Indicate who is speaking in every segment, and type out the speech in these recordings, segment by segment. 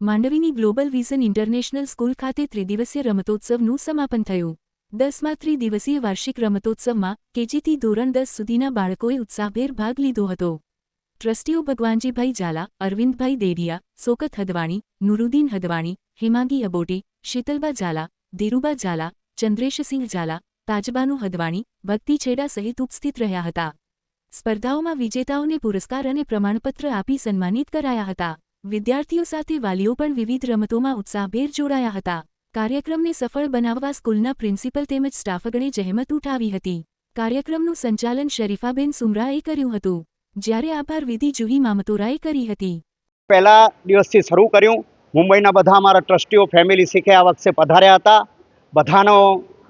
Speaker 1: માંડવીની global vision international school ખાતે ત્રિદિવસીય રમતોત્સવનું સમાપન થયું. દસમાં ત્રિદિવસીય વાર્ષિક રમતોત્સવમાં કેજીથી ધોરણ દસ સુધીના બાળકોએ ઉત્સાહભેર ભાગ લીધો હતો. ટ્રસ્ટીઓ ભગવાનજીભાઈ ઝાલા, અરવિંદભાઈ દેડિયા, સોકત હદવાણી, નુરુદ્દીન હદવાણી, હિમાંગી અબોટી, શીતલબા ઝાલા, ધીરુબા ઝાલા, ચંદ્રેશસિંહ ઝાલા, તાજબાનુ હદવાણી ભક્તિ છેડા સહિત ઉપસ્થિત રહ્યા હતા. સ્પર્ધાઓમાં વિજેતાઓને પુરસ્કાર અને પ્રમાણપત્ર આપી સન્માનિત કરાયા હતા. વિદ્યાર્થીઓ સાથે વાલીઓ પણ વિવિધ રમતોમાં ઉત્સાહભેર જોડાયા હતા. કાર્યક્રમને સફળ બનાવવા સ્કૂલના પ્રિન્સિપલ તેમજ સ્ટાફગણે જહેમત ઉઠાવી હતી. કાર્યક્રમનું સંચાલન શરીફાબેન સુમરાએ કર્યું હતું, જ્યારે આભાર વિધિ જુહી મામતોરાએ કરી હતી.
Speaker 2: પહેલા દિવસથી શરૂ કર્યું. મુંબઈના બધા અમારા ટ્રસ્ટીઓ, ફેમિલી શીખે આ વખતે પધાર્યા હતા. બધાનો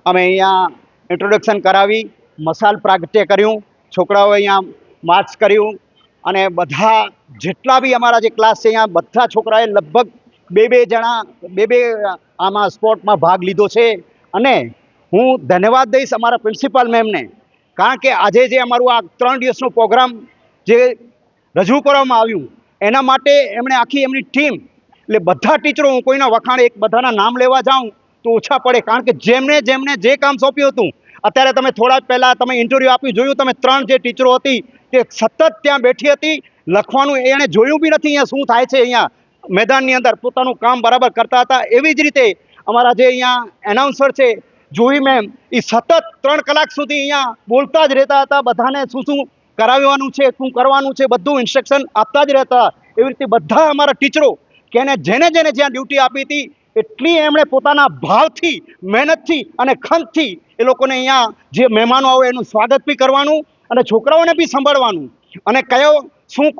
Speaker 2: અમે અહીંયા ઇન્ટ્રોડક્શન કરાવી, મસાલ પ્રાગટ્ય કર્યું. છોકરાઓએ અહીંયા માર્ચ કર્યું. અને બધા જેટલા બી અમારા જે ક્લાસ છે, અહીંયા બધા છોકરાએ લગભગ બે બે જણા, બે બે આમાં સ્પોર્ટમાં ભાગ લીધો છે. અને હું ધન્યવાદ દઈશ અમારા પ્રિન્સિપાલ મેમને કારણ કે આજે જે અમારું આ ત્રણ દિવસનો પ્રોગ્રામ જે રજૂ કરવામાં આવ્યું, એના માટે એમણે આખી એમની ટીમ એટલે બધા ટીચરો હું કોઈના વખાણે એક બધાના નામ લેવા જાઉં તો ઓછા પડે, કારણ કે જેમણે જેમણે જે કામ સોંપ્યું હતું અત્યારે તમે થોડા પહેલાં તમે ઇન્ટરવ્યૂ આપ્યું જોયું, તમે ત્રણ જે ટીચરો હતી તે સતત ત્યાં બેઠી હતી. લખવાનું એણે જોયું બી નથી અહીંયા શું થાય છે અહીંયા મેદાનની અંદર. પોતાનું કામ બરાબર કરતા હતા. એવી જ રીતે અમારા જે અહીંયા એનાઉન્સર છે, જોઈ મેમ એ સતત ત્રણ કલાક સુધી અહીંયા બોલતા જ રહેતા હતા. બધાને શું શું કરાવવાનું છે, શું કરવાનું છે, બધું ઇન્સ્ટ્રક્શન આપતા જ રહેતા એવી રીતે બધા અમારા ટીચરો કે જેને જેને જ્યાં ડ્યુટી આપી હતી એટલી એમણે પોતાના ભાવથી, મહેનતથી અને ખંતથી એ લોકોને અહીંયા જે મહેમાનો આવે એનું સ્વાગત બી કરવાનું અને છોકરાઓને બી સંભાળવાનું. અને કયો, શું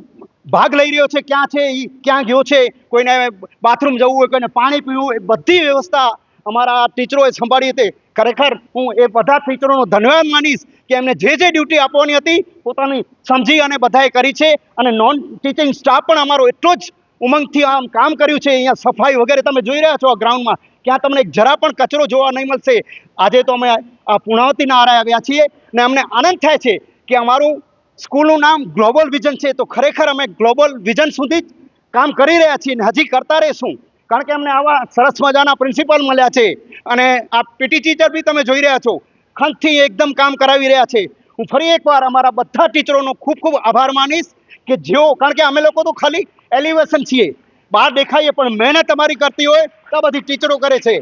Speaker 2: ભાગ લઈ રહ્યો છે, ક્યાં છે એ ક્યાં ગયો છે, કોઈને બાથરૂમ જવું હોય, કોઈને પાણી પીવું એ બધી વ્યવસ્થા અમારા ટીચરોએ સંભાળી હતી. ખરેખર હું એ બધા ટીચરોનો ધન્યવાદ માનીશ કે એમને જે જે ડ્યુટી આપવાની હતી, પોતાની સમજી અને બધાએ કરી છે. અને નોન ટીચિંગ સ્ટાફ પણ અમારો એટલો જ ઉમંગથી આમ કામ કર્યું છે, અહીંયા સફાઈ વગેરે તમે જોઈ રહ્યા છો આ ગ્રાઉન્ડમાં. ક્યાં તમને જરા પણ કચરો જોવા નહીં મળશે. આજે તો અમે આ પૂર્ણાવતીના આરે આવ્યા છીએ ને અમને આનંદ થાય છે કે અમારું સ્કૂલનું નામ ગ્લોબલ વિઝન છે. તો ખરેખર અમે ગ્લોબલ વિઝન સુધી જ કામ કરી રહ્યા છીએ ને હજી કરતા રહીશું. કારણ કે અમને આવા સરસ મજાના પ્રિન્સિપાલ મળ્યા છે અને આ પીટી ટીચર બી તમે જોઈ રહ્યા છો. ખંતથી એકદમ કામ કરાવી રહ્યા છે. હું ફરી એકવાર અમારા બધા ટીચરોનો ખૂબ ખૂબ આભાર માનીશ. કે જેઓ કારણ કે અમે લોકો તો ખાલી એલિવેશન છીએ. બહાર દેખાઈએ પણ મહેનત અમારી કરતી હોય તો બધી ટીચરો કરે છે.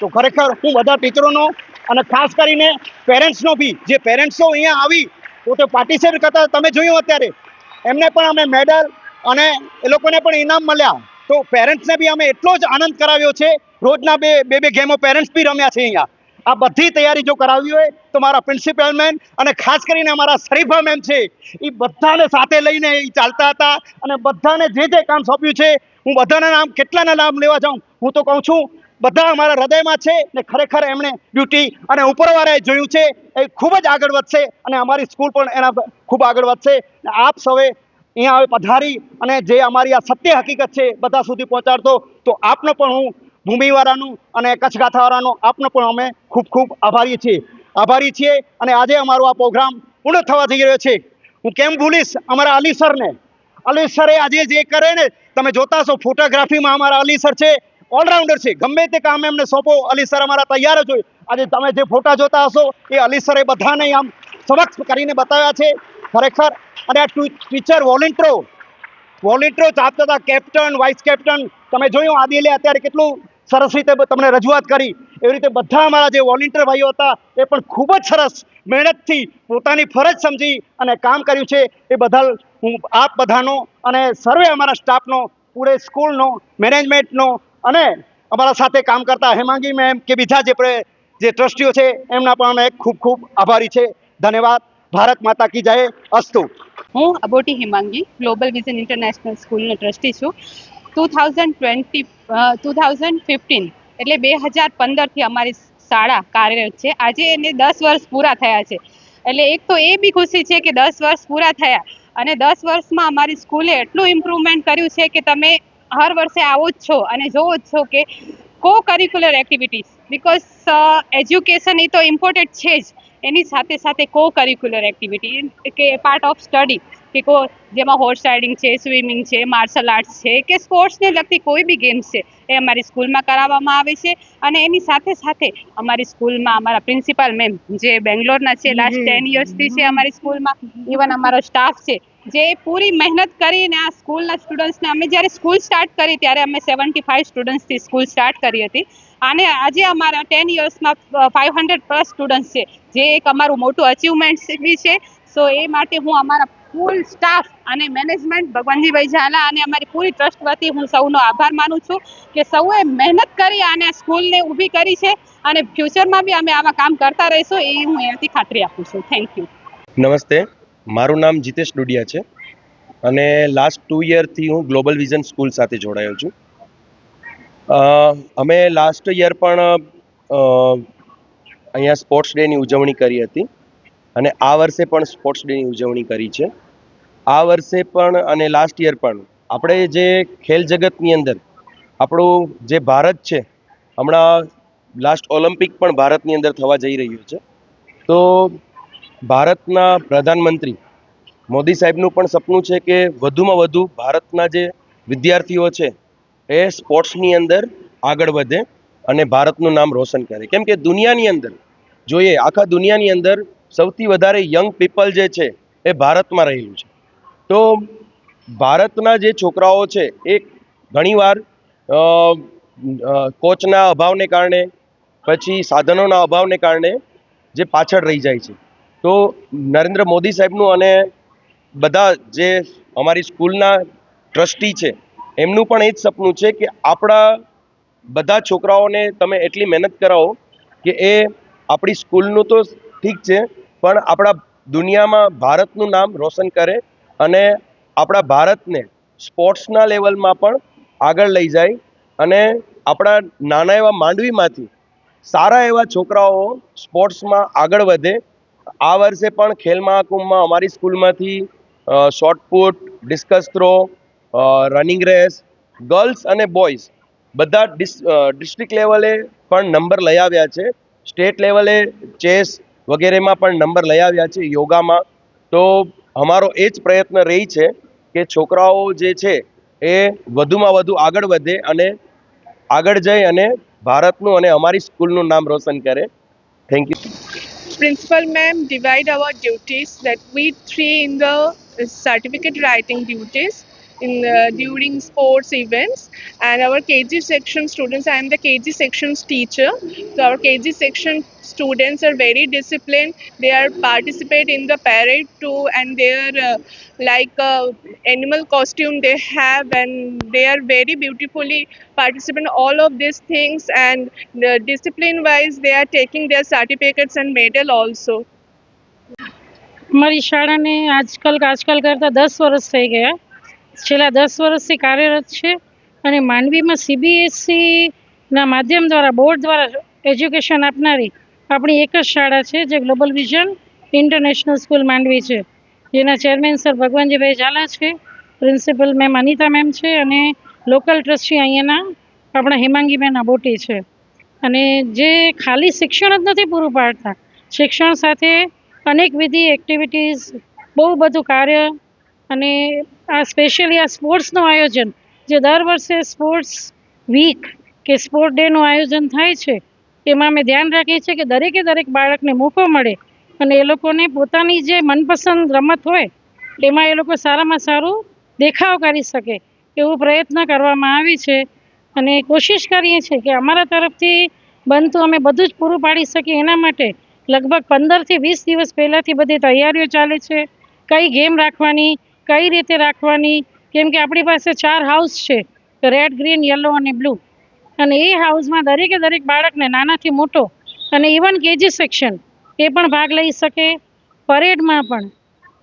Speaker 2: તો ખરેખર હું બધા ટીચરોનો અને ખાસ કરીને પેરેન્ટ્સનો બી, જે પેરેન્ટ્સો અહીંયા આવી પોતે પાર્ટિસિપેટ કરતા તમે જોયું અત્યારે. એમને પણ અમે મેડલ અને એ લોકોને પણ ઇનામ મળ્યા. તો પેરેન્ટ્સને બી અમે એટલો જ આનંદ કરાવ્યો છે. રોજના બે બે બે ગેમો પેરેન્ટ્સ બી રમ્યા છે અહીંયા. આ બધી તૈયારી જો કરાવી હોય તો મારા પ્રિન્સિપલ મેમ અને ખાસ કરીને અમારા શરીફા મેમ છે એ બધાને સાથે લઈને એ ચાલતા હતા અને બધાને જે જે કામ સોંપ્યું છે, હું બધાના નામ, કેટલાના નામ લેવા જાઉં, હું તો કહું છું, બધા અમારા હૃદયમાં છે ને ખરેખર એમણે ડ્યુટી અને ઉપરવાળાએ જોયું છે, એ ખૂબ જ આગળ વધશે અને અમારી સ્કૂલ પણ એના ખૂબ આગળ વધશે. આપ સૌએ અહીંયા હવે પધારી અને જે અમારી આ સત્ય હકીકત છે, બધા સુધી પહોંચાડતો, તો આપનો પણ હું ભૂમિવાળાનું અને કચ્છ ગાથાવાળાનો આપનો પણ અમે ખૂબ ખૂબ આભારી છીએ. આભારી છીએ અને આજે અમારો આ પ્રોગ્રામ પૂર્ણ થવા જઈ રહ્યો છે. હું કેમ ભૂલીશ? અમારા અલી સરને. અલી સરે આજે જે કરે ને, તમે જોતા છો ફોટોગ્રાફીમાં અમારા અલી સર છે, ઓલરાઉન્ડર છે. ગમે તે કામ એમને સોંપો, અલી સર અમારા તૈયાર જ હોય. આજે તમે જે ફોટા જોતા હશો, એ અલી સરે બધાને આમ સમક્ષ કરીને બતાવ્યા છે. ખરેખર, અને આ ટીચર વોલેન્ટરો વોલેન્ટરો ચાપતા હતા, કેપ્ટન, વાઇસ કેપ્ટન તમે જોયું આદિલે અત્યારે કેટલું સરસ રીતે તમને રજૂઆત કરી. એવી રીતે બધા અમારા જે વોલેન્ટિયર ભાઈઓ હતા, એ પણ ખૂબ જ સરસ મહેનતથી પોતાની ફરજ સમજી અને કામ કર્યું છે. એ બદલ હું આપ બધાનો અને સર્વે અમારા સ્ટાફનો, પૂરે સ્કૂલનો, મેનેજમેન્ટનો અને અમારા સાથે કામ કરતા હેમાંગી મેમ કે બીજા જે જે ટ્રસ્ટીઓ છે, એમના પણ અમે ખૂબ ખૂબ આભારી છે. ધન્યવાદ. ભારત માતા કી જય. અસ્તુ.
Speaker 3: હું Aboti Himangi global vision international સ્કૂલનો ટ્રસ્ટી છું. Two thousand twenty two thousand fifteen એટલે બે હજાર પંદરથી અમારી શાળા કાર્યરત છે. આજે એને દસ વર્ષ પૂરા થયા છે. એટલે એક તો એ બી ખુશી છે કે દસ વર્ષ પૂરા થયા અને દસ વર્ષમાં અમારી સ્કૂલે એટલું ઇમ્પ્રુવમેન્ટ કર્યું છે કે તમે હર વર્ષે આવો જ છો અને જોવો જ છો કે co curricular activities because education એ તો ઇમ્પોર્ટન્ટ છે જ. એની સાથે સાથે કો કરિક્યુલર એક્ટિવિટી કે પાર્ટ ઓફ સ્ટડી કે કો જેમાં હોર્સ રાઇડિંગ છે સ્વિમિંગ છે માર્શલ આર્ટ્સ છે કે સ્પોર્ટ્સને લગતી કોઈ બી ગેમ્સ છે એ અમારી સ્કૂલમાં કરાવવામાં આવે છે. અને એની સાથે સાથે અમારી સ્કૂલમાં અમારા પ્રિન્સિપાલ મેમ જે બેંગ્લોરના છે લાસ્ટ ટેન યર્સથી છે અમારી સ્કૂલમાં ઇવન અમારો સ્ટાફ છે જે પૂરી મહેનત કરીને આ સ્કૂલના સ્ટુડન્ટ્સને અમે જ્યારે સ્કૂલ સ્ટાર્ટ કરી ત્યારે અમે સેવન્ટી ફાઇવ સ્ટુડન્ટ્સથી સ્કૂલ સ્ટાર્ટ કરી હતી. અને આજે અમારા ટેન યર્સમાં ફાઇવ હંડ્રેડ પ્લસ સ્ટુડન્ટ્સ છે જે એક અમારું મોટું અચીવમેન્ટ બી છે. સો એ માટે હું અમારા ફૂલ સ્ટાફ અને મેનેજમેન્ટ ભગવાનજીભાઈ ઝાલા અને અમારી પૂરી ટ્રસ્ટ વતી હું સૌનો આભાર માનું છું કે સૌએ મહેનત કરી અને સ્કૂલને ઊભી કરી છે અને ફ્યુચરમાં બી અમે આવા કામ કરતા રહીશું એ હું એનાથી ખાતરી આપું છું. થેન્ક યુ
Speaker 4: નમસ્તે. મારું નામ જીતેશ ડુડિયા છે અને લાસ્ટ ટુ યરથી હું ગ્લોબલ વિઝન સ્કૂલ સાથે જોડાયો છું. અમે લાસ્ટ યર પણ અહીંયા સ્પોર્ટ્સ ડેની ઉજવણી કરી હતી. અને આ વર્ષે પણ સ્પોર્ટ્સ ડેની ઉજવણી કરી છે. આ વર્ષે પણ અને લાસ્ટ યર પણ આપણે જે ખેલ જગતની અંદર આપણું જે ભારત છે, હમણાં લાસ્ટ ઓલિમ્પિક પણ ભારતની અંદર થવા જઈ રહ્યું છે. તો ભારતના પ્રધાનમંત્રી મોદી સાહેબનું પણ સપનું છે કે વધુમાં વધુ ભારતના જે વિદ્યાર્થીઓ છે એ સ્પોર્ટ્સની અંદર આગળ વધે અને ભારતનું નામ રોશન કરે. કેમ કે દુનિયાની અંદર, જોઈએ, આખા દુનિયાની અંદર સૌથી વધારે યંગ પીપલ જે છે, એ ભારતમાં રહેલું છે. તો ભારતના જે છોકરાઓ છે, એ ઘણીવાર કોચના અભાવને કારણે, પછી સાધનોના અભાવને કારણે જે પાછળ રહી જાય છે. તો નરેન્દ્ર મોદી સાહેબનું અને બધા જે અમારી સ્કૂલના ટ્રસ્ટી છે, એમનું પણ એ જ સપનું છે કે આપણા બધા છોકરાઓને તમે એટલી મહેનત કરાવો કે એ આપણી સ્કૂલનું તો ઠીક છે, પણ આપણા દુનિયામાં ભારતનું નામ રોશન કરે અને આપણા ભારતને સ્પોર્ટ્સના લેવલમાં પણ આગળ લઈ જાય અને આપણા નાના એવા માંડવીમાંથી સારા એવા છોકરાઓ સ્પોર્ટ્સમાં આગળ વધે. આ વર્ષે પણ ખેલ મહાકુંભમાં અમારી સ્કૂલમાંથી shot put discus throw running race, girls અને બોયઝ બધા ડિસ્ટ્રિક્ટ લેવલે પણ નંબર લઈ આવ્યા છે. સ્ટેટ લેવલે ચેસ વગેરેમાં પણ નંબર લઈ આવ્યા છે યોગામાં. તો અમારો એ જ પ્રયત્ન રહી છે કે છોકરાઓ જે છે એ વધુમાં વધુ આગળ વધે અને આગળ જઈ અને ભારતનું અને અમારી સ્કૂલનું નામ રોશન કરે. Thank you
Speaker 5: principal ma'am divide our duties that we three in the certificate writing duties. in uh, during sports events and our kg section students i am the kg section's teacher so our kg section students are very disciplined they are participate in the parade too and they are uh, like uh, animal costume they have and they are very beautifully participate in all of these things and the discipline wise they are taking their certificates and medal also
Speaker 6: અમારી શાળાને આજકાલ આજકાલ કરતાં દસ વર્ષ થઈ ગયા છેલ્લા દસ વર્ષથી કાર્યરત છે અને માંડવીમાં સીબીએસસીના માધ્યમ દ્વારા, બોર્ડ દ્વારા એજ્યુકેશન આપનારી આપણી એક જ શાળા છે, જે global vision international school Mandvi છે. જેના ચેરમેન સર ભગવાનજીભાઈ ઝાલા છે, પ્રિન્સિપલ મેમ અનિતા મેમ છે અને લોકલ ટ્રસ્ટી અહીંયાના આપણા હેમાંગીબેન અબોટી છે. અને જે ખાલી શિક્ષણ જ નથી પૂરું પાડતા, શિક્ષણ સાથે અનેકવિધિ એક્ટિવિટીઝ બહુ બધું કાર્ય અને આ સ્પેશિયલી આ સ્પોર્ટ્સનું આયોજન, જે દર વર્ષે સ્પોર્ટ્સ વીક કે સ્પોર્ટ ડેનું આયોજન થાય છે એમાં અમે ધ્યાન રાખીએ છીએ કે દરેકે દરેક બાળકને મોકો મળે અને એ લોકોને પોતાની જે મનપસંદ રમત હોય એમાં એ લોકો સારામાં સારું દેખાવ કરી શકે એવું પ્રયત્ન કરવામાં આવે છે. અને કોશિશ કરીએ છીએ કે અમારા તરફથી બનતું અમે બધું જ પૂરું પાડી શકીએ એના માટે લગભગ પંદરથી વીસ દિવસ પહેલાંથી બધી તૈયારીઓ ચાલે છે. કઈ ગેમ રાખવાની કઈ રીતે રાખવાની? કેમ કે આપણી પાસે ચાર હાઉસ છે રેડ ગ્રીન યલો અને બ્લુ અને એ હાઉસમાં દરેકે દરેક બાળકને નાનાથી મોટો અને ઇવન કેજી સેક્શન એ પણ ભાગ લઈ શકે. પરેડમાં પણ.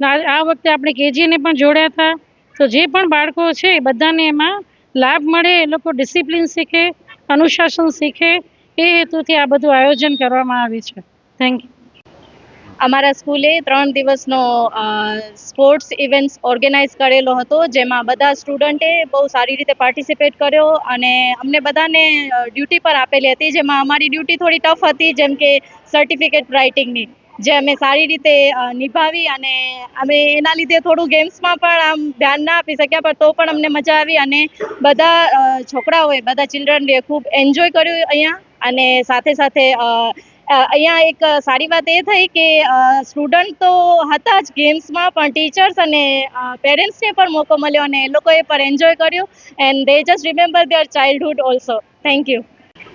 Speaker 6: આ- વખતે આપણે કેજીને પણ જોડ્યા હતા. તો જે પણ બાળકો છે બધાને એમાં લાભ મળે, એ લોકો ડિસિપ્લિન શીખે, અનુશાસન શીખે. એ હેતુથી આ બધું આયોજન કરવામાં આવ્યું છે. થેન્ક યુ
Speaker 7: અમારા સ્કૂલે ત્રણ દિવસનો સ્પોર્ટ્સ ઇવેન્ટ્સ ઓર્ગેનાઇઝ કરેલો હતો, જેમાં બધા સ્ટુડન્ટે બહુ સારી રીતે પાર્ટિસિપેટ કર્યો અને અમને બધાને ડ્યુટી પર આપેલી હતી, જેમાં અમારી ડ્યુટી થોડી ટફ હતી, જેમ કે સર્ટિફિકેટ રાઇટિંગની, જે અમે સારી રીતે નિભાવી અને અમે એના લીધે થોડું ગેમ્સમાં પણ આમ ધ્યાન ના આપી શક્યા, પણ તો પણ અમને મજા આવી અને બધા છોકરાઓએ, બધા ચિલ્ડ્રનએ ખૂબ એન્જોય કર્યું અહીંયા અને સાથે સાથે અહીંયા એક સારી વાત એ થઈ કે સ્ટુડન્ટ તો હતા જ ગેમ્સમાં પણ ટીચર્સ અને પેરેન્ટ્સને પણ મોકો મળ્યો અને એ લોકોએ પણ એન્જોય કર્યું. And they just remember their childhood also thank you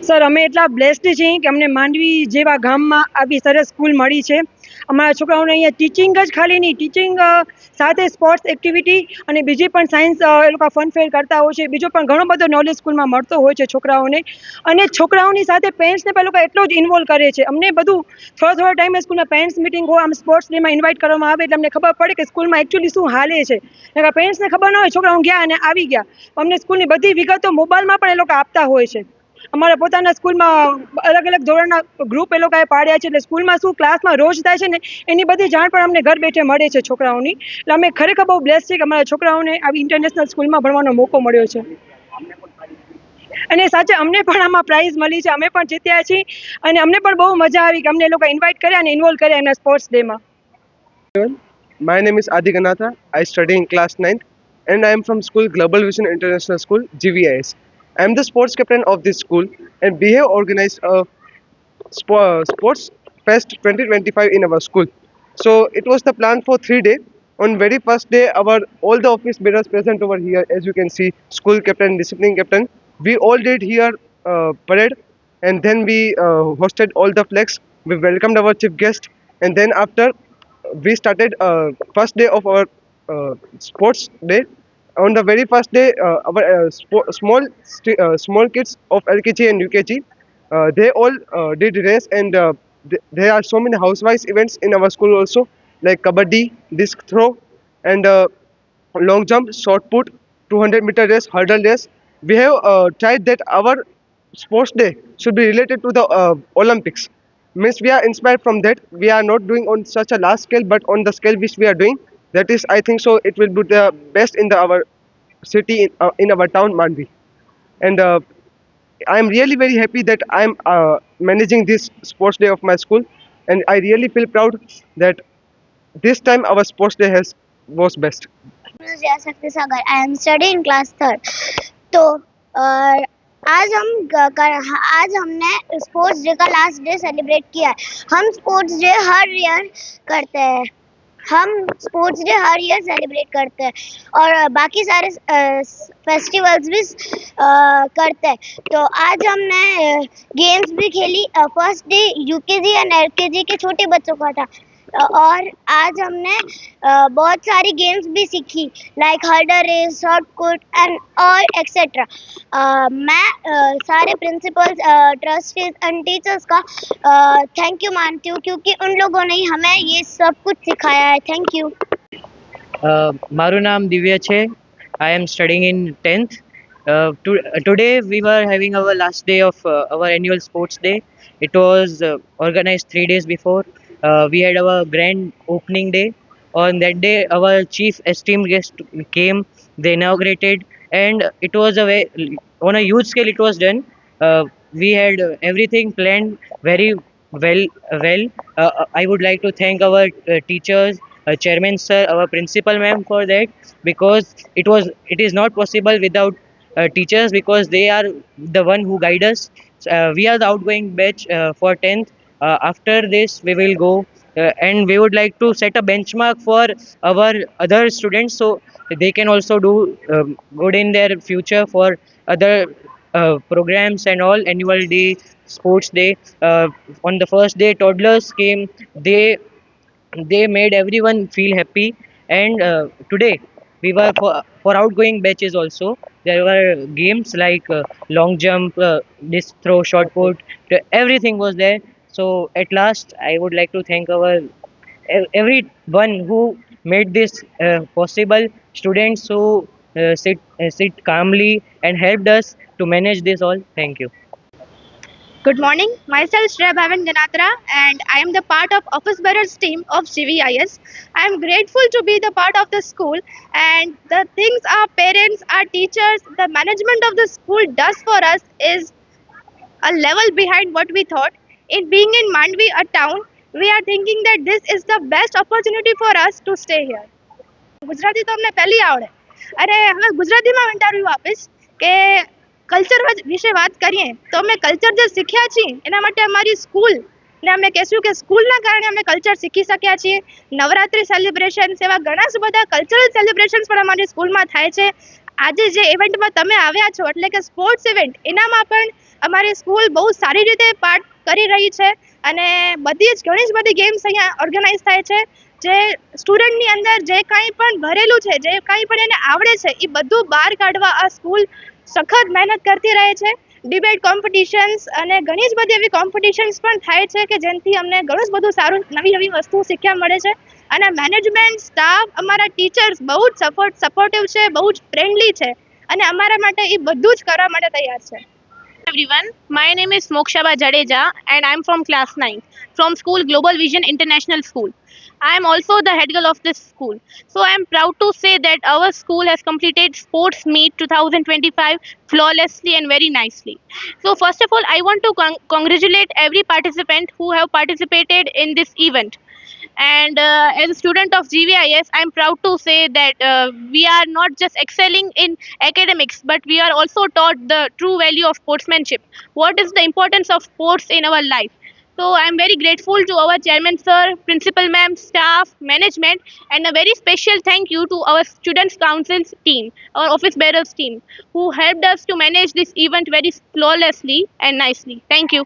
Speaker 8: sir, અમે એટલા બ્લેસ્ડ છીએ કે અમને માંડવી જેવા ગામમાં આવી સરસ સ્કૂલ મળી છે. અમારા છોકરાઓને અહીંયા ટીચિંગ જ ખાલી નહીં ટીચિંગ સાથે સ્પોર્ટ્સ એક્ટિવિટી અને બીજી પણ સાયન્સ એ લોકો ફન ફેર કરતા હોય છે. બીજો પણ ઘણો બધો નોલેજ સ્કૂલમાં મળતો હોય છે છોકરાઓને. અને છોકરાઓની સાથે પેરેન્ટ્સને પણ લોકો એટલો જ ઇન્વોલ્વ કરે છે. અમને બધું થોડા થોડા ટાઈમે સ્કૂલમાં પેરેન્ટ્સ મિટિંગ હોય, આમ સ્પોર્ટ્સ ડેમાં ઇન્વાઇટ કરવામાં આવે એટલે અમને ખબર પડે કે સ્કૂલમાં એકચ્યુઅલી શું હાલે છે. પેરેન્ટ્સને ખબર ન હોય, છોકરાઓ ગયા અને આવી ગયા. અમને સ્કૂલની બધી વિગતો મોબાઈલમાં પણ એ લોકો આપતા હોય છે. અમારા પોતાના સ્કૂલમાં અલગ અલગ ધોરણના ગ્રુપ એ લોકોએ પાડ્યા છે. એટલે સ્કૂલમાં શું ક્લાસમાં રોજ થાય છે ને એની બધી જાણ પણ અમને ઘર બેઠે મળે છે છોકરાઓની. એટલે અમે ખરેખર બહુ બ્લેસ છે કે અમારા છોકરાઓને આવી ઇન્ટરનેશનલ સ્કૂલમાં ભણવાનો મોકો મળ્યો છે. અને સાચે અમને પણ આમાં પ્રાઇઝ મળી છે. અમે પણ જીત્યા છીએ. અને અમને પણ બહુ મજા આવી કે અમને લોકો ઇન્વાઇટ કર્યા અને ઇન્વોલ્વ કર્યા એમના sports ડેમાં
Speaker 9: my name is Adi I study in class 9th and I am from school Global Vision International School, GVIS. I am the sports captain of this school and we have organized a sports fest 2025 in our school. So it was the plan for three days. On very first day, our all the office bearers present over here, as you can see, school captain, discipline captain. We all did here uh, parade, and then we uh, hosted all the flags. We welcomed our chief guest, and then after we started uh, first day of our uh, sports day. On the very first day, uh, our uh, small uh, small kids of LKG and UKG, they all did race, and th- there are so many housewise events in our school also, like kabaddi, disc throw, and long jump, short put, 200 meter race, hurdle race. We have tried that our sports day should be related to the Olympics. Means we are inspired from that. We are not doing on such a large scale, but on the scale which we are doing, that is, I think so. It will be the best in the our city in, uh, in our town, Manvi. And uh, I am really very happy that I am uh, managing this sports day of my school, and I really feel proud that this time our sports day has was best.
Speaker 10: Jaya Shakti Sagar I am study in class third तो अ, आज हम ग- कर, आज हमने sports day का last day celebrate किया है हम स्पोर्ट्स डे हर ईयर करते हैं हम स्पोर्ट्स डे हर ईयर सेलिब्रेट करते हैं। और बाकी सारे फेस्टिवल्स भी करते हैं। तो आज हमने गेम्स भी खेली। First day UKG and LKG के छोटे बच्चों का था। और आज हमने अ, बहुत सारी गेम्स भी सीखी like hurdle race shot put and और एक्सेट्रा मैं अ, सारे प्रिंसिपल्स ट्रस्टीज एंड टीचर्स का थैंक यू मानती हूँ क्योंकि उन लोगों ने ही हमें ये सब कुछ सिखाया है थैंक यू
Speaker 11: Uh, મારું નામ દિવ્ય છે I am studying in tenth today we were having our last day of our annual sports day it was organized three days before uh, we had our grand opening day. On that day our chief esteemed guest came they inaugurated and it was a way on a huge scale it was done. Uh, we had uh, everything planned very well well. Uh, i would like to thank our uh, teachers uh, chairman sir our principal ma'am for that because it was it is not possible without uh, teachers because they are the one who guide us. Uh, we are the outgoing batch uh, for 10th uh, after this we will go uh, and we would like to set a benchmark for our other students so they can also do um, good in their future for other uh, programs and all annual day sports day. Uh, on the first day toddlers came they they made everyone feel happy. And uh, today we were for, for outgoing batches also. There were games like uh, long jump uh, disc throw shot put everything was there so at last i would like to thank our ev- everyone who made this uh, possible students who uh, sit uh, sit calmly and helped us to manage this all thank you
Speaker 10: Good morning. Myself Shreya Bhavan Ganatra and I am the part of Office Bearers team of CVIS. I am grateful to be the part of the school and the things our parents, our teachers, the management of the school does for us is a level behind what we thought. In being in Mandvi, a town
Speaker 12: we are thinking that this is the best opportunity for us to stay here. Gujarati તો અમને પહેલી આવડે. અરે હવે ગુજરાતીમાં interview આપીશ કે culture વિશે વાત કરીએ. તો અમે કલ્ચર જે શીખ્યા છીએ એના માટે અમારી સ્કૂલ ને અમે કહેશું કે સ્કૂલના કારણે અમે કલ્ચર શીખી શક્યા છીએ. નવરાત્રિ સેલિબ્રેશન્સ એવા ઘણા બધા કલ્ચરલ સેલિબ્રેશન્સ પણ અમારી સ્કૂલમાં થાય છે. આજે જે ઇવેન્ટમાં તમે આવ્યા છો એટલે કે સ્પોર્ટ્સ ઇવેન્ટ એનામાં પણ અમારી સ્કૂલ બહુ સારી રીતે પાર્ટ કરી રહી છે અને બધી જ ઘણી જ બધી ગેમ્સ અહીંયા ઓર્ગેનાઇઝ થાય છે. જે સ્ટુડન્ટની અંદર જે કાંઈ પણ ભરેલું છે, જે કાંઈ પણ એને આવડે છે એ બધું બહાર કાઢવા આ સ્કૂલ સખત મહેનત કરતી રહે છે. ડિબેટ કોમ્પિટિશન્સ અને ઘણી જ બધી એવી કોમ્પિટિશન્સ પણ થાય છે કે જેનાથી અમને ઘણું જ બધું સારું નવી નવી વસ્તુ શીખવા મળે છે. અને મેનેજમેન્ટ સ્ટાફ અમારા ટીચર્સ બહુ જ સપોર્ટ સપોર્ટિવ છે, બહુ જ ફ્રેન્ડલી છે. અને અમારા માટે એ બધું જ કરવા માટે તૈયાર છે.
Speaker 13: Everyone. My name is Mokshaba Jadeja and I'm from class 9 from school Global Vision International School. I am also the head girl of this school. So I am proud to say that our school has completed Sports Meet 2025 flawlessly and very nicely. So first of all, I want to con- congratulate every participant who have participated in this event. And uh, as a student of GVIS, I'm proud to say that uh, we are not just excelling in academics, but we are also taught the true value of sportsmanship. What is the importance of sports in our life? So I'm very grateful to our chairman sir, principal ma'am, staff, management, and a very special thank you to our students council's team, our office bearers team, who helped us to manage this event very flawlessly and nicely. Thank you.